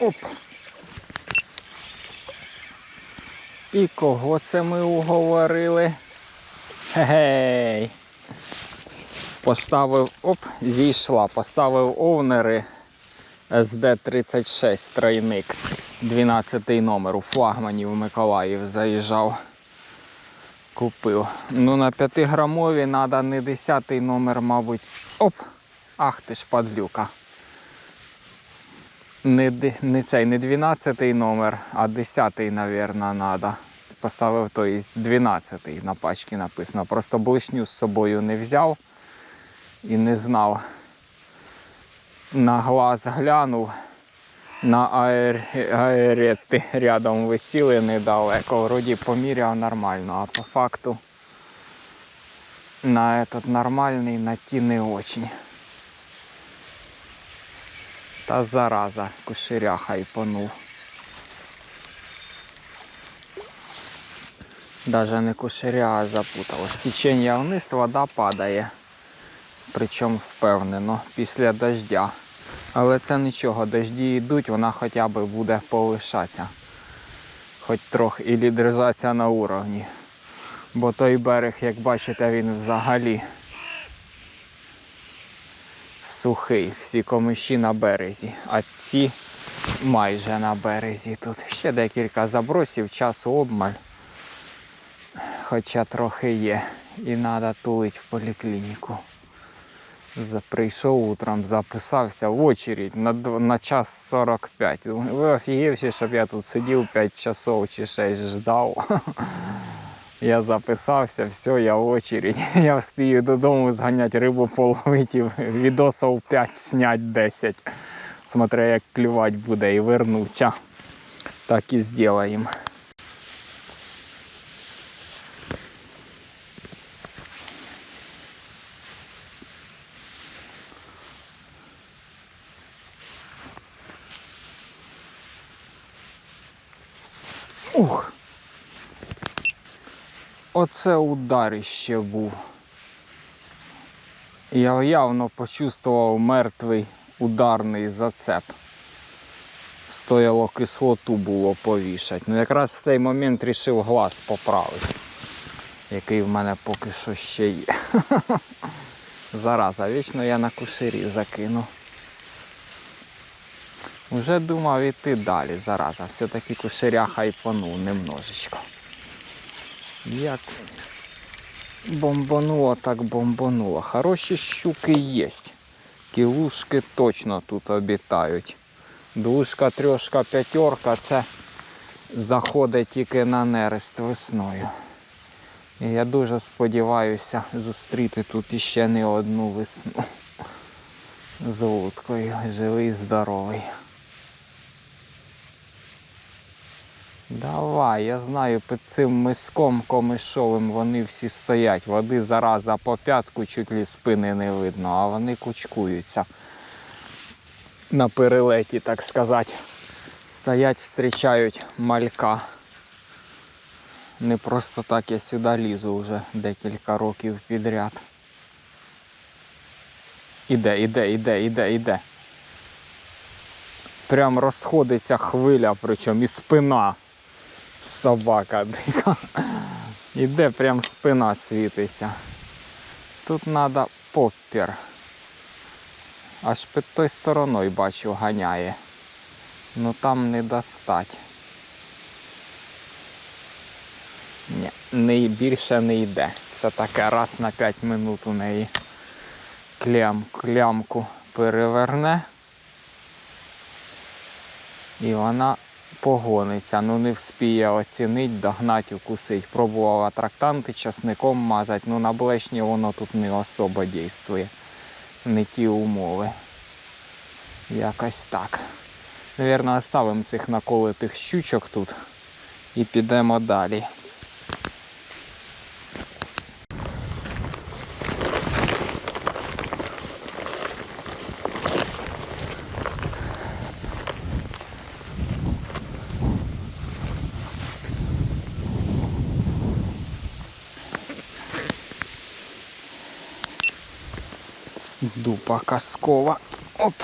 Оп. І кого це ми уговорили? Гей. Поставив, оп, зійшла, поставив овнери СД-36 тройник. 12 номер у флагмані в Миколаїв заїжджав. Купив. Ну на 5 грамові треба не 10 номер, мабуть. Оп! Ах ти ж падлюка. Не, не цей, не 12 номер, а 10, напевно, треба. Поставив то є 12 на пачці написано. Просто блишню з собою не взяв і не знав. На глаз глянув. На аер... аерети рядом висіли недалеко. Вроді поміряв нормально, а по факту на этот нормальний, на ті не очень. Та зараза, кушеряха й понув. Даже не кушеря, а запуталось. Течення вниз, вода падає. Причому впевнено, після дождя. Але це нічого, дожді йдуть, вона хоча б буде повишатися. Хоч трохи і лідризація на уровні. Бо той берег, як бачите, він взагалі сухий. Всі комиші на березі, а ці майже на березі тут. Ще декілька забросів, часу обмаль. Хоча трохи є. І треба тулити в поліклініку. Прийшов утром, записався в очередь на, на час 45. Ви офігівші, щоб я тут сидів 5 часов чи 6 ждав. Я записався, все, я в очередь. Я вспію додому зганяти рибу половити, відосов 5 снять 10. Смотря як клювати буде і вернуться. Так і зробимо. Оце ударище був. Я явно почувствував мертвий ударний зацеп. Стояло кислоту було повішати. Ну якраз в цей момент рішив глаз поправити, який в мене поки що ще є. Зараза, вічно я на куширі закину. Уже думав іти далі, зараза. Все-таки куширя хайпанув немножечко. Як бомбануло, так бомбануло. Хороші щуки є. Кілушки точно тут обітають. Двушка, трьошка, п'ятерка це заходить тільки на нерест весною. І я дуже сподіваюся зустріти тут іще не одну весну. З вудкою. Живий, здоровий. Давай, я знаю, під цим миском комишовим вони всі стоять. Води зараза по п'ятку чуть ли спини не видно, а вони кучкуються. На перелеті, так сказати. Стоять, зустрічають малька. Не просто так я сюди лізу вже декілька років підряд. Іде, іде, іде, іде, іде. Прям розходиться хвиля, причому і спина. Собака дика. Іде прям спина світиться. Тут треба поппер. Аж під той стороною бачу ганяє. Ну там не достать. Ні, більше не йде. Це таке раз на 5 минут у неї клям, клямку переверне. І вона погониться, ну не вспіє оцінить, догнать, укусить. Пробував атрактанти часником мазати, ну на блешні воно тут не особо дійствує. Не ті умови. Якось так. Навірно, оставимо цих наколитих щучок тут і підемо далі. Дупа казкова. Оп.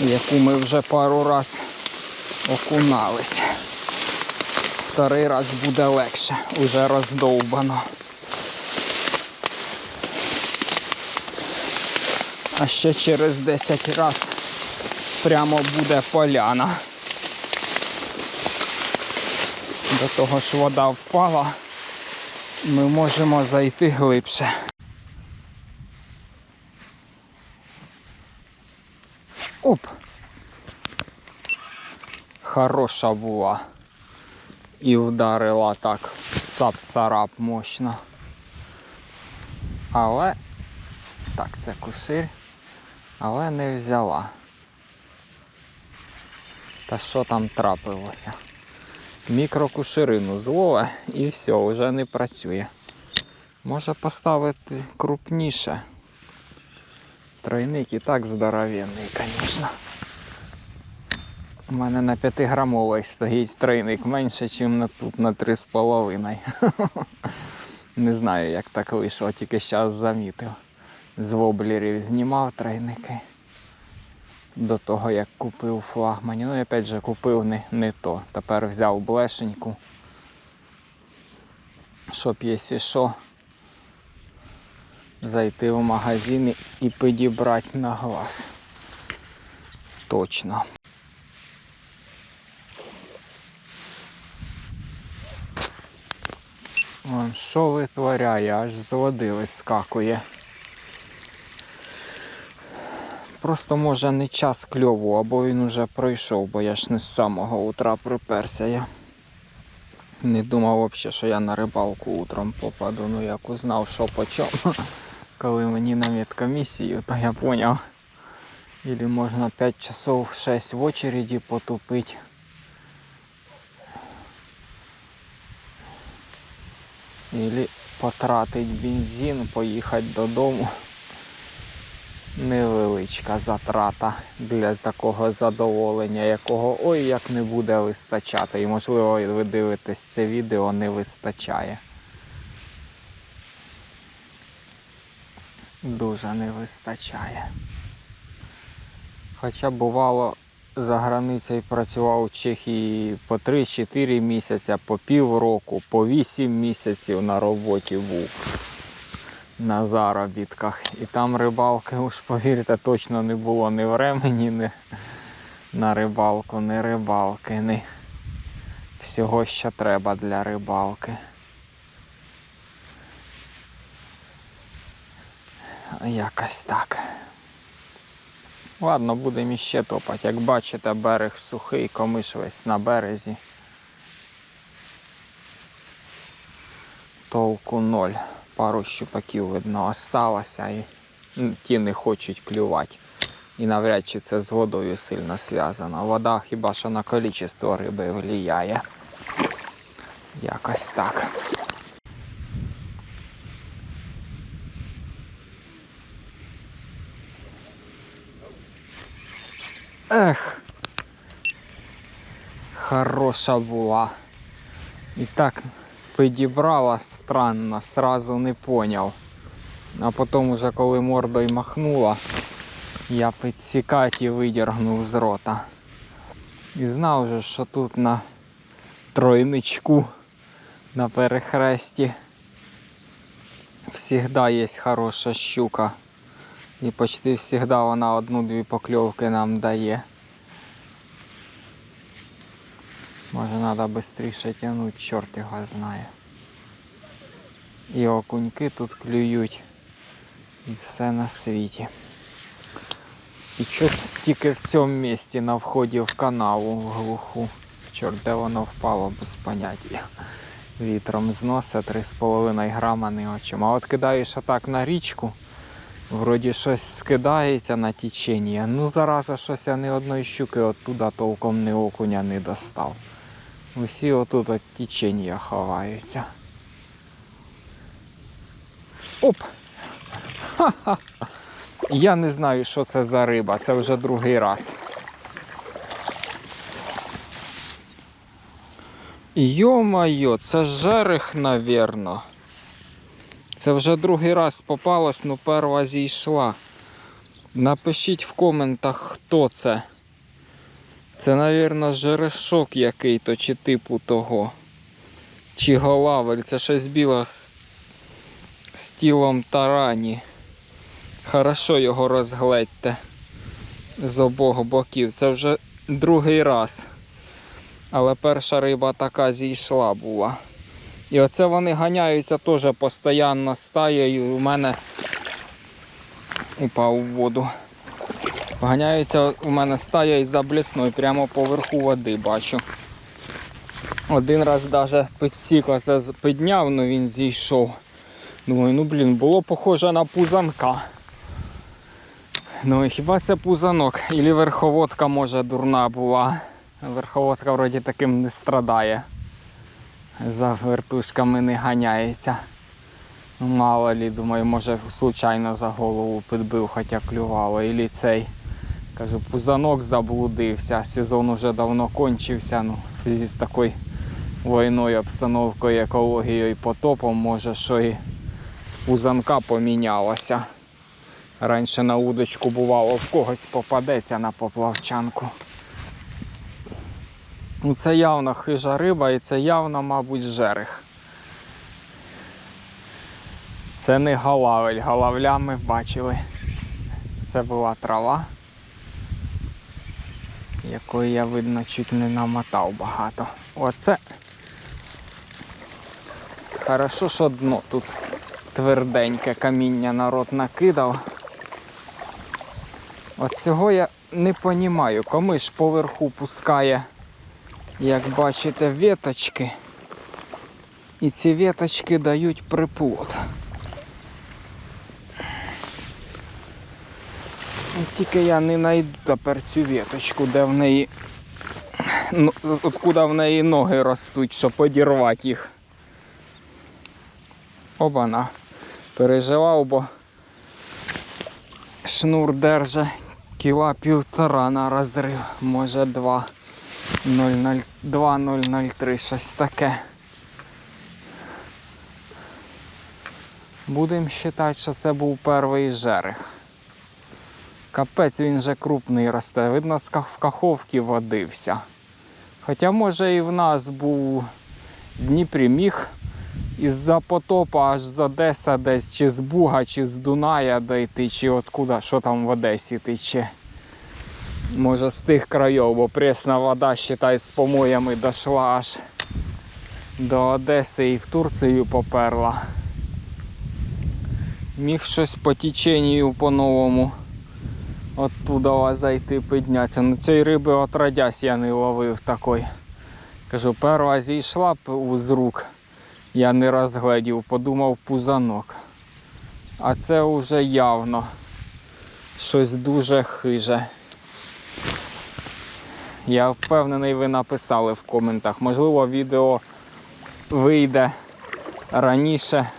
яку ми вже пару раз окунались. Вторий раз буде легше, уже роздовбано. А ще через 10 разів прямо буде поляна. До того ж вода впала, ми можемо зайти глибше. Оп! Хороша була. І вдарила так сап-царап мощно. Але так, це кусир, але не взяла. Та що там трапилося? Мікрокуширину злове і все, вже не працює. Може поставити крупніше. Тройник і так здоровенний, звісно. У мене на 5 грамовий стоїть тройник менше, ніж на тут на 3,5. Не знаю, як так вийшло, тільки зараз замітив. З воблерів знімав тройники до того, як купив флагмані. Ну і опять же купив не, не то. Тепер взяв блешеньку, щоб, якщо що, зайти в магазин і- підібрати на глаз. Точно. Вон, що витворяє, аж з води вискакує. Просто може не час кльову, або він уже пройшов, бо я ж не з самого утра приперся я. Не думав взагалі, що я на рибалку утром попаду. Ну як узнав, що по чому. Коли мені на медкомісію, то я поняв. Или можна 5 часов 6 в очереді потупити. Или потратить бензин, поїхати додому. Невеличка затрата для такого задоволення, якого ой як не буде вистачати. І можливо ви дивитесь це відео, не вистачає. Дуже не вистачає. Хоча бувало за границею працював в Чехії по 3-4 місяці, по півроку, по 8 місяців на роботі був на заробітках. І там рибалки, уж повірте, точно не було ні времені, ні на рибалку, ні рибалки, ні всього, що треба для рибалки. Якось так. Ладно, будемо іще топати. Як бачите, берег сухий, комиш весь на березі. Толку ноль. Пару щупаків видно осталося і ті не хочуть клювати. І навряд чи це з водою сильно зв'язано. Вода хіба що на кількість риби впливає. Якось так. Ех. Хороша була. І так підібрала странно, сразу не поняв. А потім уже коли мордою махнула, я підсікать і видергнув з рота. І знав же, що тут на тройничку на перехресті завжди є хороша щука. І почти завжди вона одну-дві покльовки нам дає. Може треба швидше тягнути, чорт його знає. І окуньки тут клюють. І все на світі. І щось тільки в цьому місці на вході в канаву в глуху. Чорт, де воно впало без поняття. Вітром зносить 3,5 грама не очим. А от кидаєш отак на річку, вроді щось скидається на течення. Ну зараза щось я ні одної щуки оттуда толком ні окуня не достав. Усі отут от течення ховаються. Оп! Ха-ха! Я не знаю, що це за риба, це вже другий раз. Йо-майо, це жерех, навірно. Це вже другий раз попалось, ну перва зійшла. Напишіть в коментах, хто це. Це, мабуть, жерешок який-то, чи типу того. Чи голавель. Це щось біло з, з тілом тарані. Хорошо його розгледьте з обох боків. Це вже другий раз. Але перша риба така зійшла була. І оце вони ганяються теж постійно стаєю. У мене упав у воду. Ганяються у мене стая із заблісною, прямо поверху води бачу. Один раз навіть підсік оце з- підняв, ну він зійшов. Думаю, ну блін, було похоже на пузанка. Ну і хіба це пузанок? Ілі верховодка може дурна була. Верховодка вроді таким не страдає. За вертушками не ганяється. Мало лі, думаю, може случайно за голову підбив, хоча клювало. Ілі цей. Кажу, пузанок заблудився. Сезон уже давно кончився. Ну, в зв'язку з такою війною, обстановкою, екологією і потопом, може, що і пузанка помінялося. Раніше на удочку бувало в когось попадеться на поплавчанку. Ну, це явно хижа риба і це явно, мабуть, жерех. Це не галавель. Галавля ми бачили. Це була трава, якої я, видно, чуть не намотав багато. Оце. Хорошо, що дно тут тверденьке каміння народ накидав. От цього я не розумію. Комиш поверху пускає, як бачите, веточки. І ці веточки дають приплод. Тільки я не знайду тепер цю веточку, де в неї. Ну, откуда в неї ноги ростуть, щоб подірвати їх. Обана. Переживав, бо шнур держить кіла півтора на розрив, може два. 002, 003, щось таке. Будемо вважати, що це був перший жерех. Капець він же крупний росте. Видно, з ках- в каховці водився. Хоча, може, і в нас був в Дніпрі міг із-за потопа аж з Одеса десь, чи з Буга, чи з Дуная дойти, чи откуда, що там в Одесі тече. Може з тих країв, бо пресна вода, считай, з помоями дійшла аж до Одеси і в Турцію поперла. Міг щось по теченню по-новому оттуда зайти піднятися. Ну цієї риби отродясь я не ловив такої. Кажу, перша зійшла з рук, я не розгледів, подумав пузанок. А це вже явно щось дуже хиже. Я впевнений, ви написали в коментах. Можливо, відео вийде раніше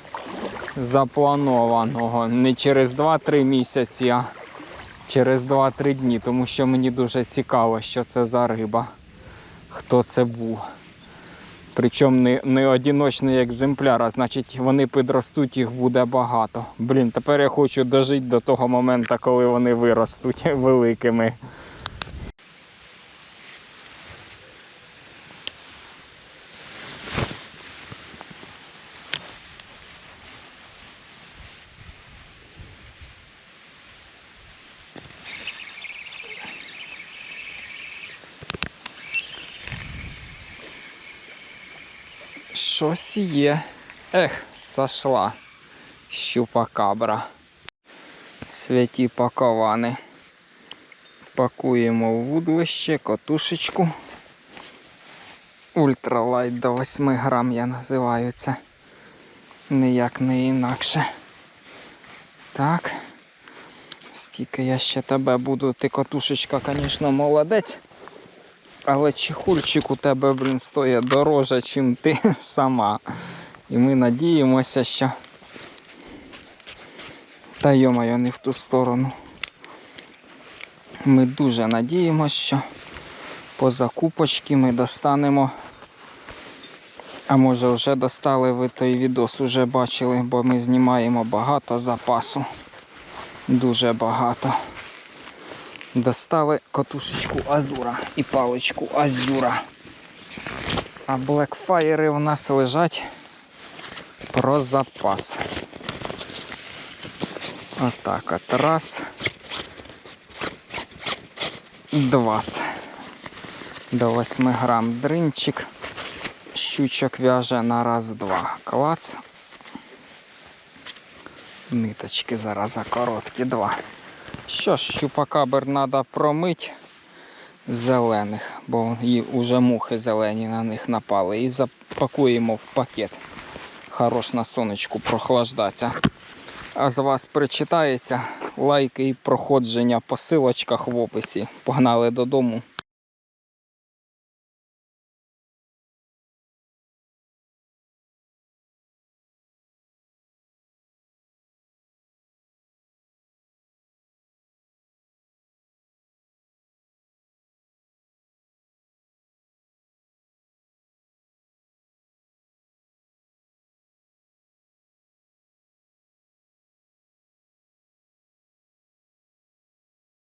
запланованого. Не через 2-3 місяці, а через 2-3 дні, тому що мені дуже цікаво, що це за риба, хто це був. Причому не, не одіночний екземпляр, а значить вони підростуть, їх буде багато. Блін, тепер я хочу дожити до того моменту, коли вони виростуть великими. Щось є. Ех, сошла. Щупакабра. Святі паковани. Пакуємо в вудлище, котушечку. Ультралайт до 8 грам я називаю це. Ніяк не інакше. Так. Стільки я ще тебе буду. Ти котушечка, звісно, молодець. Але чехульчик у тебе, блін, стоїть дороже, чим ти сама. І ми надіємося, що. Та йомаю, не в ту сторону. Ми дуже надіємося, що по закупочці ми достанемо. А може вже достали ви той відос, уже бачили, бо ми знімаємо багато запасу. Дуже багато. Достали катушечку Азура і паличку Азюра. А блекфаєри у нас лежать про запас. Отак от. Раз. Два. До 8 грам дринчик. Щучок в'яже на раз-два. Клац. Ниточки зараз короткі два. Що ж, щупакабер треба промити зелених, бо і вже мухи зелені на них напали. І запакуємо в пакет. Хорош на сонечку прохлаждатися. А з вас причитається лайки і проходження по силочках в описі. Погнали додому.